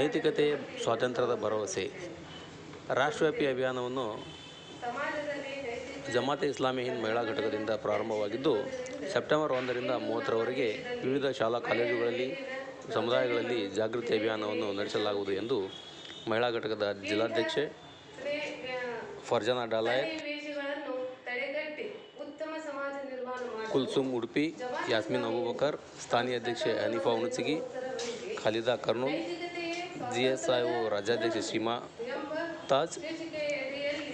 ನೈತಿಕತೆ ಸ್ವಾತಂತ್ರ್ಯದ ಭರವಸೆ. ರಾಷ್ಟ್ರವ್ಯಾಪಿ ಅಭಿಯಾನವನ್ನು ಜಮಾತೆ ಇಸ್ಲಾಮಿ ಹಿಂದ್ ಮಹಿಳಾ ಘಟಕದಿಂದ ಪ್ರಾರಂಭವಾಗಿದ್ದು, ಸೆಪ್ಟೆಂಬರ್ ಒಂದರಿಂದ ಮೂವತ್ತರವರೆಗೆ ವಿವಿಧ ಶಾಲಾ ಕಾಲೇಜುಗಳಲ್ಲಿ, ಸಮುದಾಯಗಳಲ್ಲಿ ಜಾಗೃತಿ ಅಭಿಯಾನವನ್ನು ನಡೆಸಲಾಗುವುದು ಎಂದು ಮಹಿಳಾ ಘಟಕದ ಜಿಲ್ಲಾಧ್ಯಕ್ಷೆ ಫರ್ಜಾನಾ ಡಾಲಾಯ್, ಕುಲ್ಸುಮ್ ಉಡುಪಿ, ಯಾಸ್ಮಿನ್ ಅಬೂಬಕರ್, ಸ್ಥಾನೀಯ ಅಧ್ಯಕ್ಷೆ ಅನಿಫಾ ಉಣಸಿಗಿ ಖಾಲಿದಾ ಕರ್ನೂಲ್ ನೈತಿಕತೆಯೇ ಜಿ ಎಸ್ ಐ ಒ ರಾಜ್ಯಾಧ್ಯಕ್ಷೆ ಸೀಮಾ ತಾಜ್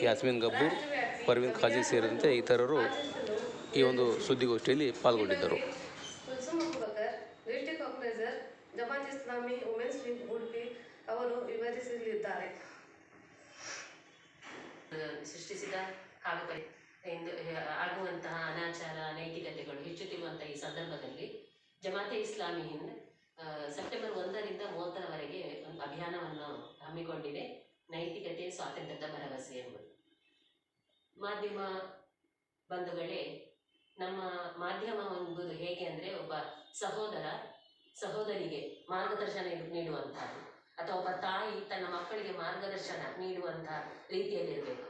ಯಾಸ್ಮಿನ್ ಗಬ್ಬೂರ್ ಪರ್ವೀನ್ ಖಾಜಿ ಸೇರಿದಂತೆ ಇತರರು ಈ ಒಂದು ಸುದ್ದಿಗೋಷ್ಠಿಯಲ್ಲಿ ಪಾಲ್ಗೊಂಡಿದ್ದರು. ಇಸ್ಲಾಮಿ ಅವರು ಸೃಷ್ಟಿಸಿದ ಹಾಗೂ ಆಗುವಂತಹ ಅನಾಚಾರ ನೈತಿಕತೆಗಳು ಹೆಚ್ಚುತ್ತಿರುವಂತಹ ಈ ಸಂದರ್ಭದಲ್ಲಿ ಜಮಾತೆ ಇಸ್ಲಾಮಿ ಹಿಂದ್ ಆ, ಸೆಪ್ಟೆಂಬರ್ ಒಂದರಿಂದ ಮೂವತ್ತರವರೆಗೆ ಒಂದು ಅಭಿಯಾನವನ್ನು ಹಮ್ಮಿಕೊಂಡಿದೆ. ನೈತಿಕತೆ, ಸ್ವಾತಂತ್ರ್ಯದ ಭರವಸೆ ಎಂಬುದು. ಮಾಧ್ಯಮ ಬಂಧುಗಳೇ, ನಮ್ಮ ಮಾಧ್ಯಮ ಎಂಬುದು ಹೇಗೆ ಅಂದರೆ ಒಬ್ಬ ಸಹೋದರ, ಸಹೋದರಿಗೆ ಮಾರ್ಗದರ್ಶನ ನೀಡುವಂತಹ ಅಥವಾ ಒಬ್ಬ ತಾಯಿ ತನ್ನ ಮಕ್ಕಳಿಗೆ ಮಾರ್ಗದರ್ಶನ ನೀಡುವಂತಹ ರೀತಿಯಲ್ಲಿರಬೇಕು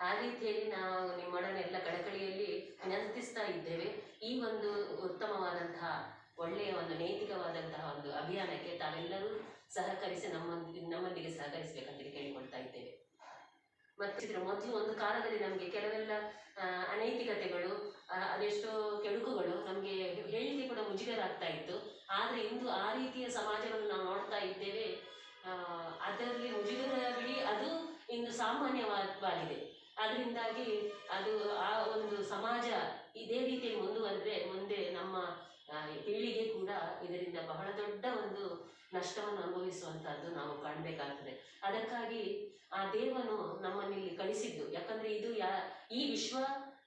ಆ ರೀತಿಯಲ್ಲಿ ನಾವು ನಿಮ್ಮೊಡನೆ ಎಲ್ಲ ಕಳಕಳಿಯಲ್ಲಿ ವಿನಂತಿಸ್ತಾ ಇದ್ದೇವೆ. ಈ ಒಂದು ಉತ್ತಮವಾದಂತಹ ಒಳ್ಳೆಯ ಒಂದು ನೈತಿಕವಾದಂತಹ ಒಂದು ಅಭಿಯಾನಕ್ಕೆ ತಾವೆಲ್ಲರೂ ಸಹಕರಿಸಿ ನಮ್ಮೊಂದಿಗೆ ನಮ್ಮೊಂದಿಗೆ ಸಹಕರಿಸಬೇಕಂತೇಳಿ ಕೇಳಿಕೊಳ್ತಾ ಇದ್ದೇವೆ. ಮತ್ತೆ ಮೊದಲು ಒಂದು ಕಾಲದಲ್ಲಿ ನಮಗೆ ಕೆಲವೆಲ್ಲ ಅನೈತಿಕತೆಗಳು ಅದೆಷ್ಟೋ ಕೆಡುಕುಗಳು ನಮಗೆ ಹೇಳಿಕೆ ಕೂಡ ಮುಜುಗರ ಆಗ್ತಾ ಇತ್ತು. ಆದರೆ ಇಂದು ಆ ರೀತಿಯ ಸಮಾಜವನ್ನು ನಾವು ನೋಡ್ತಾ ಇದ್ದೇವೆ ಅದರಲ್ಲಿ ಮುಜುಗರ ಬಿಡಿ ಅದು ಇಂದು ಸಾಮಾನ್ಯವಾಗಿದೆ ಅದರಿಂದಾಗಿ ಅದು ಆ ಒಂದು ಸಮಾಜ ಇದೇ ರೀತಿಯಲ್ಲಿ ಮುಂದುವರೆದ್ರೆ ಮುಂದೆ ನಮ್ಮ ಆ, ಪೀಳಿಗೆ ಕೂಡ ಇದರಿಂದ ಬಹಳ ದೊಡ್ಡ ಒಂದು ನಷ್ಟವನ್ನು ಅನುಭವಿಸುವಂತಹದ್ದು ನಾವು ಕಾಣ್ಬೇಕಾಗ್ತದೆ. ಅದಕ್ಕಾಗಿ ಆ ದೇವನು ನಮ್ಮನ್ನಿಲ್ಲಿ ಕಳಿಸಿದ್ದು. ಯಾಕಂದ್ರೆ ಇದು ಯಾ, ಈ ವಿಶ್ವ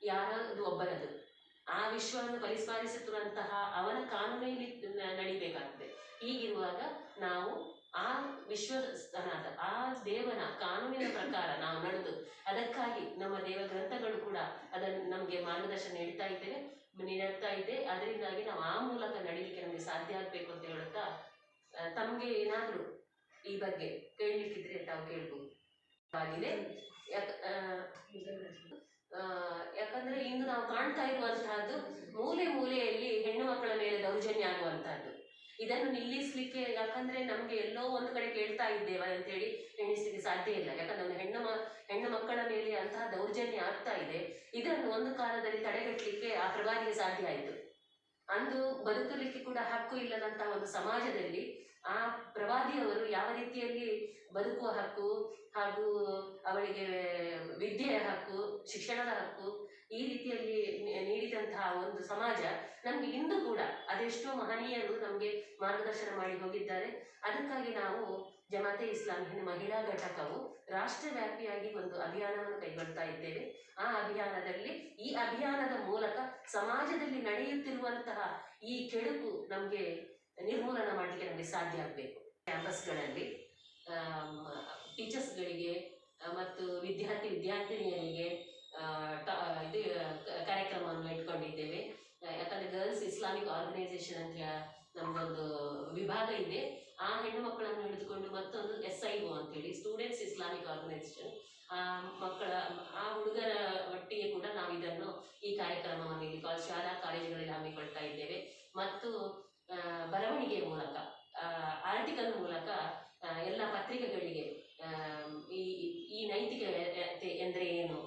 ಯಾರದು ಒಬ್ಬರದು. ಆ ವಿಶ್ವವನ್ನು ಪರಿಪಾಲಿಸುತ್ತಿರುವಂತಹ ಅವನ ಕಾನೂನಲ್ಲಿ ನಡಿಬೇಕಾಗ್ತದೆ. ಹೀಗಿರುವಾಗ ನಾವು ಆ ವಿಶ್ವನಾಥ ಆ ದೇವನ ಕಾನೂನಿನ ಪ್ರಕಾರ ನಾವು ನಡೆದು, ಅದಕ್ಕಾಗಿ ನಮ್ಮ ದೇವ ಗ್ರಂಥಗಳು ಕೂಡ ಅದನ್ನು ನಮಗೆ ಮಾರ್ಗದರ್ಶನ ನೀಡ್ತಾ ಇದ್ದೇವೆ. ನೀಡ್ತಾ ಇದೆ. ಅದರಿಂದಾಗಿ ನಾವು ಆ ಮೂಲಕ ನಡೀಲಿಕ್ಕೆ ನಮಗೆ ಸಾಧ್ಯ ಆಗಬೇಕು ಅಂತ ಹೇಳುತ್ತಾ ತಮಗೆ ಏನಾದರೂ ಈ ಬಗ್ಗೆ ಕೇಳಲಿಕ್ಕಿದ್ರೆ ತಾವು ಕೇಳ್ಬೋದು. ಆಗಿದೆ ಯಾಕಂದ್ರೆ ಇಂದು ನಾವು ಕಾಣ್ತಾ ಇರುವಂತಹದ್ದು ಮೂಲೆ ಮೂಲೆಯಲ್ಲಿ ಹೆಣ್ಣು ಮಕ್ಕಳ ಮೇಲೆ ದೌರ್ಜನ್ಯ ಆಗುವಂತಹದ್ದು. ಇದನ್ನು ನಿಲ್ಲಿಸಲಿಕ್ಕೆ, ಯಾಕಂದ್ರೆ ನಮ್ಗೆ ಎಲ್ಲೋ ಒಂದು ಕಡೆ ಕೇಳ್ತಾ ಇದ್ದೇವೆ ಅಂತೇಳಿ ಎಣಿಸಲಿಕ್ಕೆ ಸಾಧ್ಯ ಇಲ್ಲ. ಯಾಕಂದ್ರೆ ಒಂದು ಹೆಣ್ಣು ಮ, ಹೆಣ್ಣು ಮಕ್ಕಳ ಮೇಲೆ ಅಂತಹ ದೌರ್ಜನ್ಯ ಆಗ್ತಾ ಇದೆ. ಇದನ್ನು ಒಂದು ಕಾಲದಲ್ಲಿ ತಡೆಗಟ್ಟಲಿಕ್ಕೆ ಆ ಪ್ರವಾದಿಗೆ ಸಾಧ್ಯ ಆಯಿತು. ಅಂದು ಬದುಕಲಿಕ್ಕೆ ಕೂಡ ಹಕ್ಕು ಇಲ್ಲದಂತಹ ಒಂದು ಸಮಾಜದಲ್ಲಿ ಆ ಪ್ರವಾದಿಯವರು ಯಾವ ರೀತಿಯಲ್ಲಿ ಬದುಕುವ ಹಕ್ಕು ಹಾಗೂ ಅವಳಿಗೆ ವಿದ್ಯೆಯ ಹಕ್ಕು, ಶಿಕ್ಷಣದ ಹಕ್ಕು ಈ ರೀತಿಯಲ್ಲಿ ನೀಡಿದಂತಹ ಒಂದು ಸಮಾಜ ನಮ್ಗೆ ಇಂದು ಕೂಡ ಅದೆಷ್ಟೋ ಮಹನೀಯರು ನಮಗೆ ಮಾರ್ಗದರ್ಶನ ಮಾಡಿ ಹೋಗಿದ್ದಾರೆ. ಅದಕ್ಕಾಗಿ ನಾವು ಜಮಾತೆ ಇಸ್ಲಾಂ ಹಿಂದ್ ಮಹಿಳಾ ಘಟಕವು ರಾಷ್ಟ್ರವ್ಯಾಪಿಯಾಗಿ ಒಂದು ಅಭಿಯಾನವನ್ನು ಕೈಗೊಳ್ತಾ ಇದ್ದೇವೆ. ಆ ಅಭಿಯಾನದಲ್ಲಿ, ಈ ಅಭಿಯಾನದ ಮೂಲಕ ಸಮಾಜದಲ್ಲಿ ನಡೆಯುತ್ತಿರುವಂತಹ ಈ ಕೆಡುಕು ನಮಗೆ ನಿರ್ಮೂಲನ ಮಾಡಲಿಕ್ಕೆ ನಮಗೆ ಸಾಧ್ಯ ಆಗಬೇಕು. ಕ್ಯಾಂಪಸ್ಗಳಲ್ಲಿ ಟೀಚರ್ಸ್ಗಳಿಗೆ ಮತ್ತು ವಿದ್ಯಾರ್ಥಿ, ವಿದ್ಯಾರ್ಥಿನಿಯರಿಗೆ ಇದು ಕಾರ್ಯಕ್ರಮವನ್ನು ಇಟ್ಕೊಂಡಿದ್ದೇವೆ. ಯಾಕಂದರೆ ಗರ್ಲ್ಸ್ ಇಸ್ಲಾಮಿಕ್ ಆರ್ಗನೈಸೇಷನ್ ಅಂತ ನಮ್ಮದೊಂದು ವಿಭಾಗ ಇದೆ. ಆ ಹೆಣ್ಣು ಮಕ್ಕಳನ್ನು ಹಿಡಿದುಕೊಂಡು ಮತ್ತೊಂದು ಎಸ್ ಐ ಒ ಅಂತೇಳಿ ಸ್ಟೂಡೆಂಟ್ಸ್ ಇಸ್ಲಾಮಿಕ್ ಆರ್ಗನೈಸೇಷನ್ ಆ ಮಕ್ಕಳ, ಆ ಹುಡುಗರ ಒಟ್ಟಿಗೆ ಕೂಡ ನಾವು ಇದನ್ನು ಈ ಕಾರ್ಯಕ್ರಮವನ್ನು ಇಲ್ಲಿ ಶಾಲಾ, ಕಾಲೇಜುಗಳಲ್ಲಿ ಹಮ್ಮಿಕೊಳ್ತಾ ಇದ್ದೇವೆ ಮತ್ತು ಆ, ಬರವಣಿಗೆ ಮೂಲಕ ಆರ್ಟಿಕಲ್ ಮೂಲಕ ಆ, ಎಲ್ಲ ಪತ್ರಿಕೆಗಳಿಗೆ ಆ, ಈ ಈ ನೈತಿಕತೆ ಎಂದರೆ ಏನು?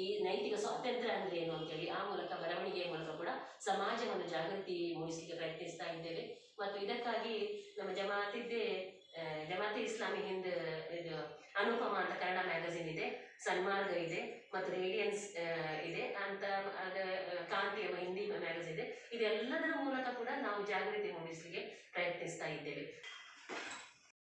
ಈ ನೈತಿಕ ಸ್ವಾತಂತ್ರ್ಯ ಅಂದ್ರೆ ಏನು ಅಂತೇಳಿ ಆ ಮೂಲಕ ಬರವಣಿಗೆಯ ಮೂಲಕ ಕೂಡ ಸಮಾಜವನ್ನು ಜಾಗೃತಿ ಮೂಡಿಸಲಿಕ್ಕೆ ಪ್ರಯತ್ನಿಸ್ತಾ ಇದ್ದೇವೆ. ಮತ್ತು ಇದಕ್ಕಾಗಿ ನಮ್ಮ ಜಮಾತಿದ್ದೇ ಜಮಾತಿ ಇಸ್ಲಾಮಿ ಹಿಂದ್ ಇದು ಅನುಪಮ ಅಂತ ಕನ್ನಡ ಮ್ಯಾಗಝಿನ್ ಇದೆ, ಸನ್ಮಾರ್ಗ ಇದೆ ಮತ್ತು ರೇಡಿಯನ್ಸ್ ಇದೆ ಅಂತ ಕಾಂತಿ ಎಂಬ ಹಿಂದಿ ಮ್ಯಾಗಝಿನ್ ಇದೆ. ಇದೆಲ್ಲದರ ಮೂಲಕ ಕೂಡ ನಾವು ಜಾಗೃತಿ ಮೂಡಿಸಲಿಕ್ಕೆ ಪ್ರಯತ್ನಿಸ್ತಾ ಇದ್ದೇವೆ.